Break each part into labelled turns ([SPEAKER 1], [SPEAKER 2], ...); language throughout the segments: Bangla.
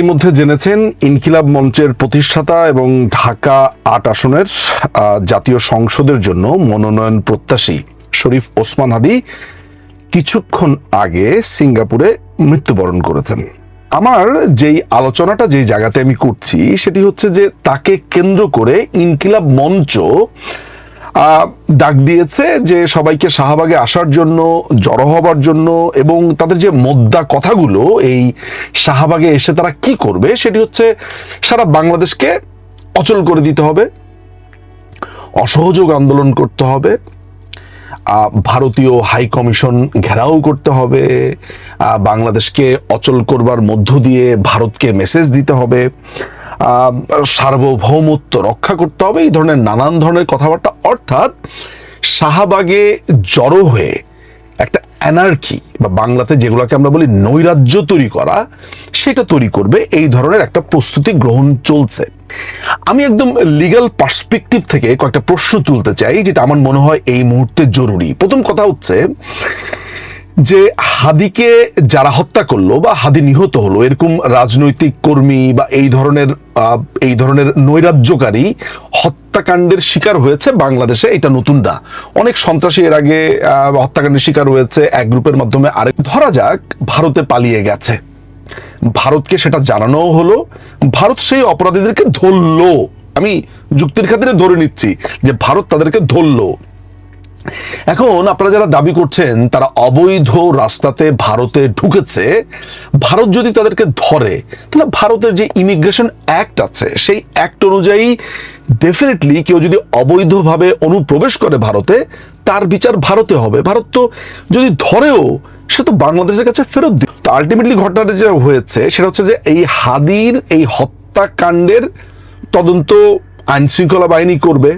[SPEAKER 1] ইতিমধ্যে জেনেছেন ইনকিলাব মঞ্চের প্রতিষ্ঠাতা এবং ঢাকা আট আসনের জাতীয় সংসদের জন্য মনোনয়ন প্রত্যাশী শরীফ ওসমান হাদি কিছুক্ষণ আগে সিঙ্গাপুরে মৃত্যুবরণ করেছেন। আমার যেই আলোচনাটা যেই জায়গাতে আমি করছি, সেটি হচ্ছে যে তাকে কেন্দ্র করে ইনকিলাব মঞ্চ ডাক দিয়েছে যে সবাইকে শাহবাগে আসার জন্য, জড়ো হবার জন্য এবং তাদের যে মোদ্দা কথাগুলো, এই শাহবাগে এসে তারা কি করবে সেটি হচ্ছে সারা বাংলাদেশকে অচল করে দিতে হবে, অসহযোগ আন্দোলন করতে হবে ভারতীয় হাই কমিশন ঘেরাও করতে হবে বাংলাদেশকে অচল করবার মধ্য দিয়ে ভারতকে মেসেজ দিতে হবে। সার্বভৌমত্ব রক্ষা করতে হবে, এই ধরনের নানান ধরনের কথাবার্তা। অর্থাৎ শাহবাগে জড়ো হয়ে একটা অ্যানার্কি বা বাংলাতে যেগুলোকে আমরা বলি নৈরাজ্য তৈরি করা, সেটা তৈরি করবে, এই ধরনের একটা প্রস্তুতি গ্রহণ চলছে। আমি একদম লিগ্যাল পার্সপেক্টিভ থেকে কয়েকটা প্রশ্ন তুলতে চাই, যেটা আমার মনে হয় এই মুহূর্তে জরুরি। প্রথম কথা হচ্ছে যে হাদিকে যারা হত্যা করল বা হাদি নিহত হলো, এরকম রাজনৈতিক কর্মী বা এই ধরনের এই ধরনের নৈরাজ্যকারী হত্যাকাণ্ডের শিকার হয়েছে বাংলাদেশে, এটা নতুন না অনেক সন্ত্রাসী এর আগে হত্যাকাণ্ডের শিকার হয়েছে এক গ্রুপের মাধ্যমে। আরেক ধরা যাক, ভারতে পালিয়ে গেছে। ভারতকে সেটা জানানোও হলো। ভারত সেই অপরাধীদেরকে ধরলো। আমি যুক্তির খাতিরে ধরে নিচ্ছি যে ভারত তাদেরকে ধরলো। এখন আপনারা যারা দাবি করছেন, তারা অবৈধ রাস্তাতে ভারতে ঢুকেছে। ভারত যদি তাদেরকে ধরে, তাহলে ভারতের যে ইমিগ্রেশন অ্যাক্ট আছে, সেই অ্যাক্ট অনুযায়ী ডেফিনেটলি কেউ যদি অবৈধভাবে অনুপ্রবেশ করে ভারতে, তার বিচার ভারতে হবে। ভারত তো যদি ধরেও, সে তো বাংলাদেশের কাছে ফেরত দিবে তো আলটিমেটলি ঘটনাটা যে হয়েছে, সেটা হচ্ছে যে এই হাদির এই হত্যাকাণ্ডের তদন্ত আইনশৃঙ্খলা বাহিনী করবে।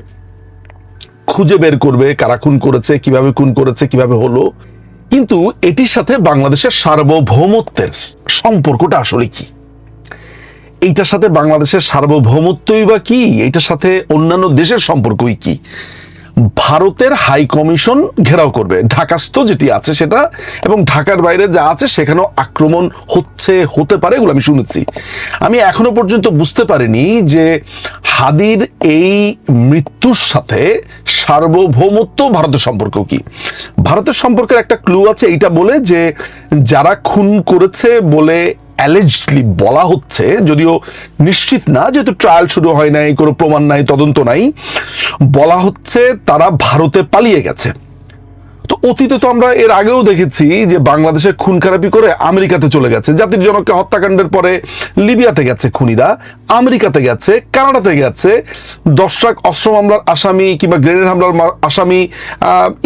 [SPEAKER 1] খুঁজে বের করবে কারা খুন করেছে, কীভাবে খুন করেছে, কীভাবে হলো। কিন্তু এটির সাথে বাংলাদেশের সার্বভৌমত্বের সম্পর্কটা আসলে কি? এইটার সাথে বাংলাদেশের সার্বভৌমত্বই বা কি? এইটার সাথে অন্যান্য দেশের সম্পর্কই কি? ভারতের হাই কমিশন ঘেরাও করবে। ঢাকাস্থ যেটি আছে সেটা এবং ঢাকার বাইরে যা আছে সেখানেও আক্রমণ হচ্ছে, হতে পারে এগুলো আমি শুনেছি। আমি এখনও পর্যন্ত বুঝতে পারিনি যে হাদির এই মৃত্যুর সাথে সার্বভৌমত্ব ভারতের সম্পর্ক কি। ভারতের সম্পর্কের একটা ক্লু আছে, এইটা বলে যে যারা খুন করেছে বলে অ্যালেজলি বলা হচ্ছে, যদিও নিশ্চিত না যেহেতু ট্রায়াল শুরু হয় নাই, কোনো প্রমাণ নাই, তদন্ত নাই, বলা হচ্ছে তারা ভারতে পালিয়ে গেছে। তো অতীতে তো আমরা এর আগেও দেখেছি যে বাংলাদেশে খুন খারাপি করে আমেরিকাতে চলে গেছে। জাতির জনককে হত্যাকাণ্ডের পরে লিবিয়াতে গেছে খুনিরা, আমেরিকাতে গেছে, কানাডাতে গেছে। লাখ অস্ত্র মামলার আসামি কিংবা গ্রেনেড হামলার আসামি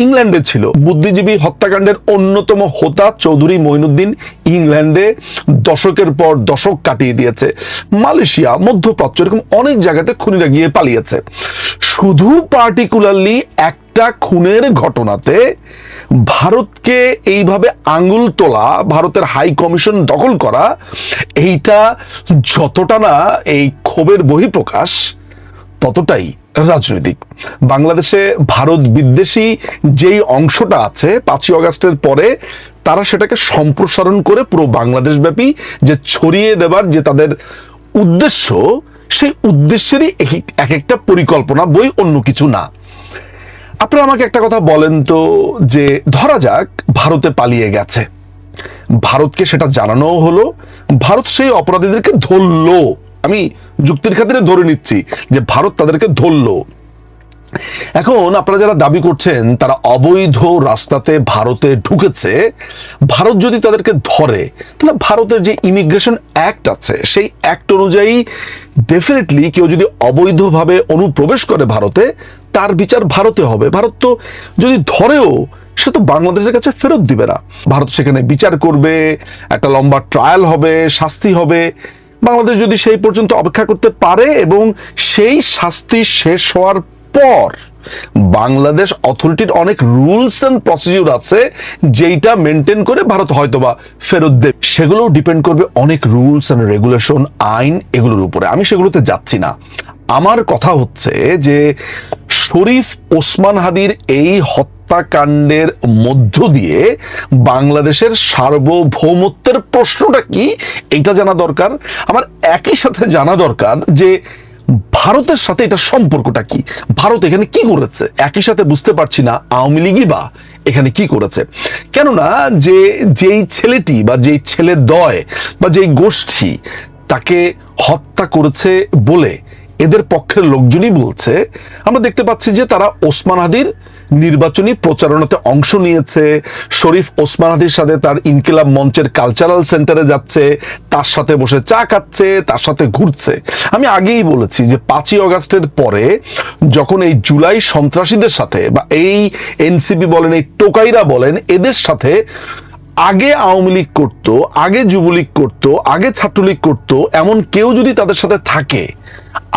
[SPEAKER 1] ইংল্যান্ডে ছিল। বুদ্ধিজীবী হত্যাকাণ্ডের অন্যতম হোতা চৌধুরী মঈনুদ্দিন ইংল্যান্ডে দশকের পর দশক কাটিয়ে দিয়েছে। মালয়েশিয়া, মধ্যপ্রাচ্য এরকম অনেক জায়গাতে খুনিরা গিয়ে পালিয়েছে। শুধু পার্টিকুলারলি একটা খুনের ঘটনাতে ভারতকে এইভাবে আঙুল তোলা, ভারতের হাই কমিশন দখল করা, এইটা যতটা না এই ক্ষোভের বহিঃপ্রকাশ, ততটাই রাজনৈতিক। বাংলাদেশে ভারত বিদ্বেষী যেই অংশটা আছে, পাঁচই অগাস্টের পরে তারা সেটাকে সম্প্রসারণ করে পুরো বাংলাদেশব্যাপী যে ছড়িয়ে দেবার যে তাদের উদ্দেশ্য, সেই উদ্দেশ্যেরই এক- এক একটা পরিকল্পনা, বই অন্য কিছু না। আপনারা আমাকে একটা কথা বলেন তো যে ধরা যাক ভারতে পালিয়ে গেছে। ভারতকে সেটা জানানোও হলো, ভারত সেই অপরাধীদেরকে ধরলো। আমি যুক্তির খাতিরে ধরে নিচ্ছি যে ভারত তাদেরকে ধরলো। এখন আপনারা যারা দাবি করছেন, তারা অবৈধ রাস্তাতে ভারতে ঢুকেছে। ভারত যদি তাদেরকে ধরে, তাহলে ভারতের যে ইমিগ্রেশন অ্যাক্ট আছে, সেই অ্যাক্ট অনুযায়ী ডেফিনেটলি কেউ যদি অবৈধভাবে অনুপ্রবেশ করে ভারতে, তার বিচার ভারতে হবে। ভারত তো যদি ধরেও, সে তো বাংলাদেশের কাছে ফেরত দিবে না। ভারত সেখানে বিচার করবে, একটা লম্বা ট্রায়াল হবে, শাস্তি হবে। বাংলাদেশ যদি সেই পর্যন্ত অপেক্ষা করতে পারে এবং সেই শাস্তি শেষ হওয়ার পর বাংলাদেশ অথরিটির অনেক রুলস এন্ড প্রসিডিউর আছে, যেইটা মেনটেন করে ভারত হয়তোবা ফেরত দেবে। সেগুলোও ডিপেন্ড করবে অনেক রুলস এন্ড রেগুলেশন, আইন এগুলোর উপরে। আমি সেগুলোতে যাচ্ছি না। আমার কথা হচ্ছে যে শরীফ ওসমান হাদির এই হত্যাকাণ্ডের মধ্য দিয়ে বাংলাদেশের সার্বভৌমত্বের প্রশ্নটা কি? এটা জানা দরকার। আমার একই সাথে জানা দরকার যে ভারতের সাথে এটা সম্পর্কটা কি? ভারত এখানে কি করেছে? একই সাথে বুঝতে পারছি না আওয়ামী লীগই বা এখানে কি করেছে। কেননা যে, যেই ছেলেটি বা যেই ছেলে দয় বা যেই গোষ্ঠী তাকে হত্যা করেছে বলে এদের পক্ষের লোকজনই বলছে, আমরা দেখতে পাচ্ছি যে তারা ওসমান হাদির নির্বাচনী প্রচারণাতে অংশ নিয়েছে। শরীফ ওসমান হাদির সাথে তার ইনকিলাব মঞ্চের কালচারাল সেন্টারে যাচ্ছে, তার সাথে বসে চা খাচ্ছে, তার সাথে ঘুরছে। আমি আগেই বলেছি যে পাঁচই অগাস্টের পরে যখন এই জুলাই সন্ত্রাসীদের সাথে বা এই এনসিপি বলেন, এই টোকাইরা বলেন, এদের সাথে আগে আওয়ামী লীগ করতো, আগে যুবলীগ করতো, আগে ছাত্রলীগ করতো, এমন কেউ যদি তাদের সাথে থাকে,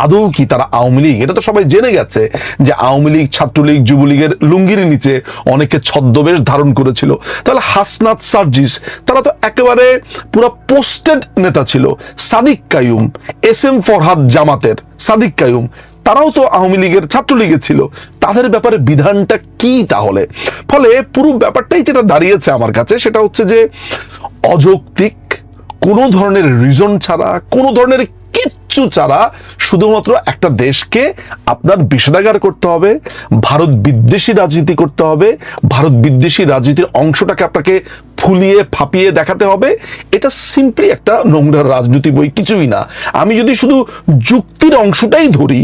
[SPEAKER 1] আদৌ কি তারা আওয়ামী লীগ? এটা তো সবাই জেনে গেছে যে আওয়ামী লীগ, ছাত্রলীগ, যুবলীগের লুঙ্গির নিচে অনেকে ছদ্মবেশ ধারণ করেছিল। তাহলে হাসনাত সার্জিস, তারা তো একেবারে পুরো পোস্টেড নেতা ছিল। সাদিক কায়ুম, এস এম ফরহাদ জামাতের সাদিক কায়ুম তারাও তো আওয়ামী লীগের ছাত্রলীগে ছিল। তাদের ব্যাপারে বিধানটা কি তাহলে? ফলে পুরো ব্যাপারটাই যেটা দাঁড়িয়েছে আমার কাছে, সেটা হচ্ছে যে অযৌক্তিক, কোনো ধরনের রিজন ছাড়া, কোনো ধরনের কিচ্ছু ছাড়া শুধুমাত্র একটা দেশকে আপনার বিষেধাগার করতে হবে, ভারত বিদ্বেষী রাজনীতি করতে হবে, ভারত বিদ্বেষী রাজনীতির অংশটাকে আপনাকে ফুলিয়ে, ফাপিয়ে দেখাতে হবে। এটা সিম্পলি একটা নোংরা রাজনীতি বই, কিছুই না। আমি যদি শুধু যুক্তির অংশটাই ধরি,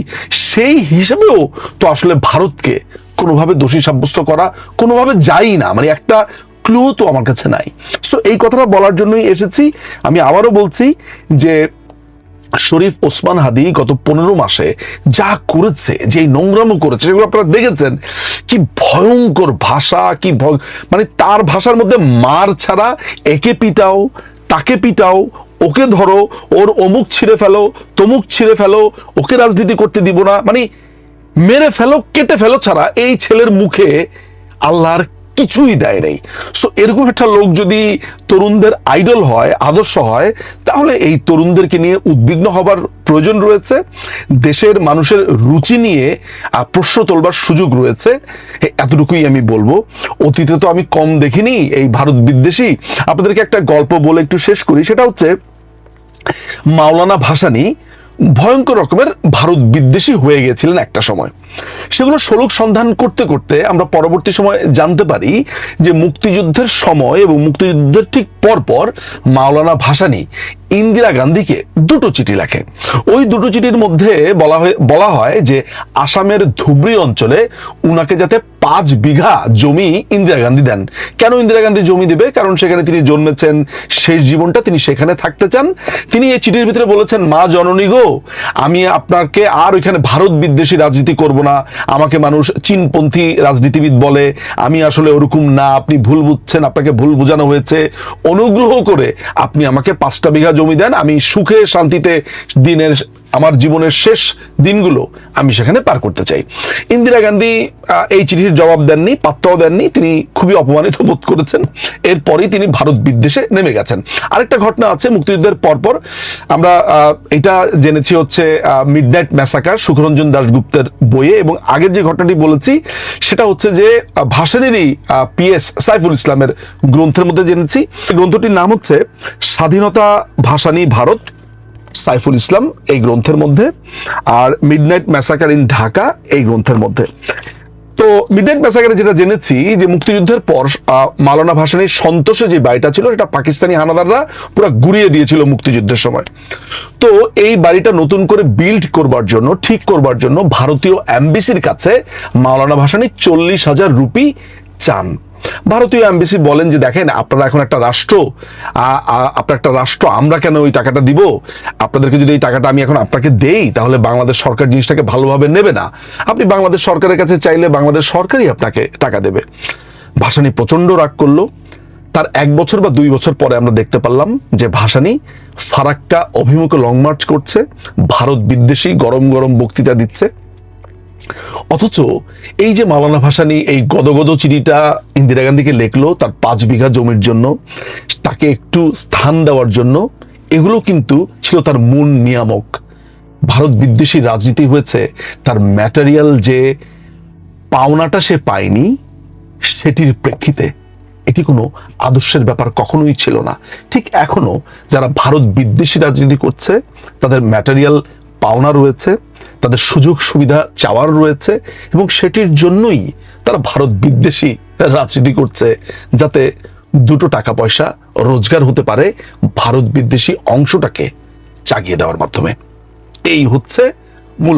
[SPEAKER 1] সেই হিসেবেও তো আসলে ভারতকে কোনোভাবে দোষী সাব্যস্ত করা, কোনোভাবে যাই না মানে একটা ক্লু তো আমার কাছে নাই। সো এই কথাটা বলার জন্যই এসেছি। আমি আবারও বলছি যে শরীফ ওসমান হাদি গত পনেরো মাসে যা করেছে যে নোংরামো করেছে, সেগুলো আপনারা দেখেছেন? কি ভয়ঙ্কর ভাষা, কি মানে তার ভাষার মধ্যে মার ছাড়া একে পিটাও, তাকে পিটাও, ওকে ধরো, ওর অমুক ছিঁড়ে ফেলো, তমুক ছিঁড়ে ফেলো, ওকে রাজনীতি করতে দিব না মানে মেরে ফেলো, কেটে ফেলো ছাড়া এই ছেলের মুখে আল্লাহর কিছুই দেয় নেই। সো এরকম একটা লোক যদি তরুণদের আইডল হয়, আদর্শ হয়, তাহলে এই তরুণদেরকে নিয়ে উদ্বিগ্ন হবার প্রয়োজন রয়েছে। দেশের মানুষের রুচি নিয়ে প্রশ্ন তোলবার সুযোগ রয়েছে। এতটুকুই আমি বলব। অতীতে তো আমি কম দেখিনি এই ভারত বিদ্বেষী। আপনাদেরকে একটা গল্প বলে একটু শেষ করি। সেটা হচ্ছে মাওলানা ভাসানী ভয়ঙ্কর রকমের ভারত বিদ্বেষী হয়ে গিয়েছিলেন একটা সময়। সেগুলো শোলক সন্ধান করতে করতে আমরা পরবর্তী সময়ে জানতে পারি যে মুক্তিযুদ্ধের সময় এবং মুক্তিযুদ্ধের ঠিক পরপর মাওলানা ভাসানী ইন্দিরা গান্ধীকে দুটো চিঠি লেখে। ওই দুটো চিঠির মধ্যে বলা হয় বলা হয় যে আসামের ধুবড়ি অঞ্চলে উনাকে যাতে পাঁচ বিঘা জমি ইন্দিরা গান্ধী দেন। কেন ইন্দিরা গান্ধী জমি দেবে? কারণ সেখানে তিনি জন্মেছেন, শেষ জীবনটা তিনি সেখানে থাকতে চান। তিনি এই চিঠির ভিতরে বলেছেন, মা জননী গো, আমি আপনাকে আর ওইখানে ভারত বিদ্বেষী রাজনীতি করব না। আমাকে মানুষ চীনপন্থী রাজনীতিবিদ বলে। আমি আসলে ওরকম না, আপনি ভুল বুঝছেন, আপনাকে ভুল বোঝানো হয়েছে। অনুগ্রহ করে আপনি আমাকে পাঁচটা বিঘা জমি দেন আমি সুখে শান্তিতে দিনের আমার জীবনের শেষ দিনগুলো আমি সেখানে পার করতে চাই। ইন্দিরা গান্ধী এই চিঠির জবাব দেননি, পাত্তাও দেননি, তিনি খুবই অপমানিত বোধ করেছেন। এরপরই তিনি ভারত বিদ্বেষে নেমে গেছেন। আরেকটা ঘটনা আছে মুক্তিযুদ্ধের পরপর। আমরা এটা জেনেছি হচ্ছে মিড নাইট ম্যাসাকার সুখরঞ্জন দাশগুপ্তের বইয়ে এবং আগের যে ঘটনাটি বলেছি, সেটা হচ্ছে যে ভাসানেরই পিএস সাইফুল ইসলামের গ্রন্থের মধ্যে জেনেছি। গ্রন্থটির নাম হচ্ছে, স্বাধীনতা ভাসানী ভারত সাইফুল ইসলাম এই গ্রন্থের মধ্যে আর মিডনাইট ম্যাসাকার ইন ঢাকা এই গ্রন্থের মধ্যে। তো মিডনাইট ম্যাসাকারে যেটা জেনেছি যে মুক্তিযুদ্ধের পর মালানা ভাসানীর সন্তোষে যে বাড়িটা ছিল, সেটা পাকিস্তানি হানাদাররা পুরো গুড়িয়ে দিয়েছিল মুক্তিযুদ্ধের সময়। তো এই বাড়িটা নতুন করে বিল্ড করবার জন্য, ঠিক করবার জন্য ভারতীয় অ্যাম্বাসির কাছে মাওলানা ভাসানী চল্লিশ হাজার রুপি চান। ভারতীয় এমবিসি বলেন যে, দেখেন, আপনারা এখন একটা রাষ্ট্র আপনার একটা রাষ্ট্র, আমরা কেন ওই টাকাটা দিব? আপনাদেরকে যদি এই টাকাটা আমি এখন আপনাকে দেই, তাহলে বাংলাদেশ সরকার জিনিসটাকে ভালোভাবে নেবে না। আপনি বাংলাদেশ সরকারের কাছে চাইলে বাংলাদেশ সরকারই আপনাকে টাকা দেবে। ভাসানী প্রচণ্ড রাগ করল। তার এক বছর বা দুই বছর পরে আমরা দেখতে পারলাম যে, ভাসানী ফারাক্কা অভিমুখে লং মার্চ করছে। ভারত বিদ্বেষী গরম গরম বক্তৃতা দিচ্ছে। অথচ এই যে মাওলানা ভাসানী এই গদগদ চিঠিটা ইন্দিরা গান্ধীকে লেখলো তার পাঁচ বিঘা জমির জন্য, তাকে একটু স্থান দেওয়ার জন্য, এগুলো কিন্তু ছিল তার মূল নিয়ামক। ভারত বিদ্বেষী রাজনীতি হয়েছে, তার ম্যাটেরিয়াল যে পাওনাটা সে পায়নি, সেটির প্রেক্ষিতে। এটি কোনো আদর্শের ব্যাপার কখনোই ছিল না। ঠিক এখনও যারা ভারত বিদ্বেষী রাজনীতি করছে, তাদের ম্যাটেরিয়াল, পাওনা রয়েছে তাদের সুযোগ সুবিধা চাওয়ার রয়েছে এবং সেটির জন্যই তারা ভারত বিদ্বেষী রাজনীতি করছে, যাতে দুটো টাকা পয়সা রোজগার হতে পারে ভারত বিদ্বেষী অংশটাকে চাগিয়ে দেওয়ার মাধ্যমে। এই হচ্ছে মূল